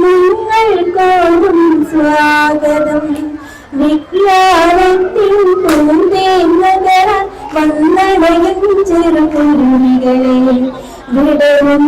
നിങ്ങൾക്കോടും സ്വാഗതം വിജ്ഞാനത്തിൻ പൂന്തേന്നകര വന്നടയും ചെറുകുരുവികളെ വിടരും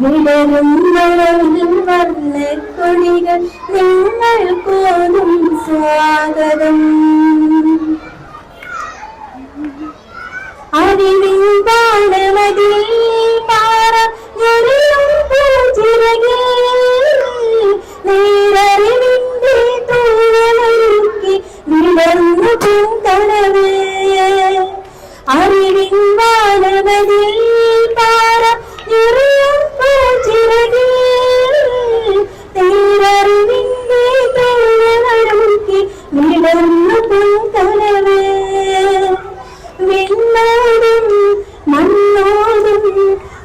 വിടരും മഴവിൽ വർണ കൊടികൾ നിങ്ങൾക്കോടും സ്വാഗതം അറിവിൻ പാടമതിൽ പാറ ഞൊരിയും പൂച്ചിറകിൽ നേരറിവിന്റെ തൂവലൊരുക്കി വിടർന്നു പൂന്തളവ് അറിവിൻ പാടമതിൽ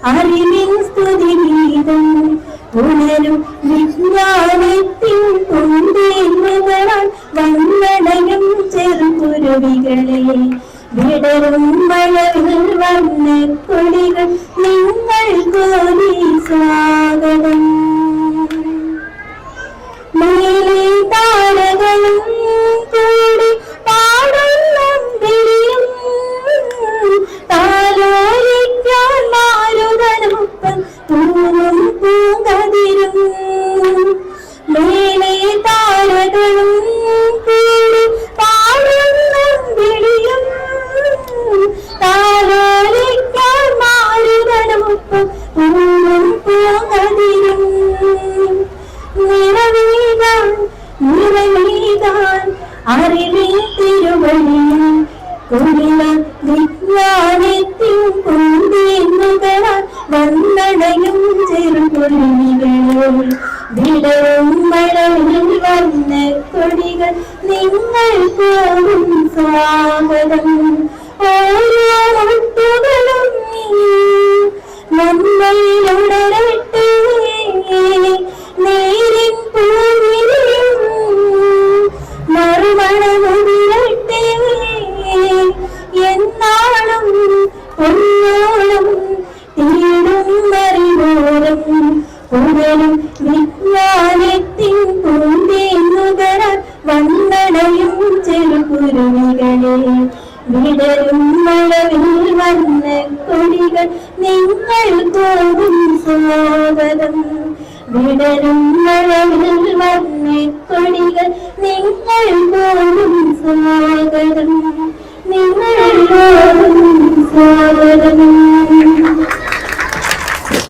അറിവിൻ സ്തുതി ഗീതം. ഉണരും വിജ്ഞാനത്തിൻ കുന്തേന്നുകളാൽ വന്നടയും ചെറുപുരവികളെ വിടരും മഴവിൽ വന്ന കൊടികൾ നിങ്ങൾ നിറവീകാൻ അറിവിൽ തിരുവഴിയും കുടില പോലും സ്വാഗതം ഓരോ മുട്ടുകളും നമ്മളിലുടരട്ടെ നേരിൻ പൂവിലും മറുമണമുതിരട്ടെ എന്നാളും പൊന്നോളം തേടും ഉടലും മഴവിൽ വന്ന കൊടികൾ നിങ്ങൾ പോകും സ്വാഗതം. വിടരും മഴവിൽ വന്ന കൊടികൾ നിങ്ങൾ പോകും സ്വാഗതം. നിങ്ങൾ തോന്നും സ്വാഗതം.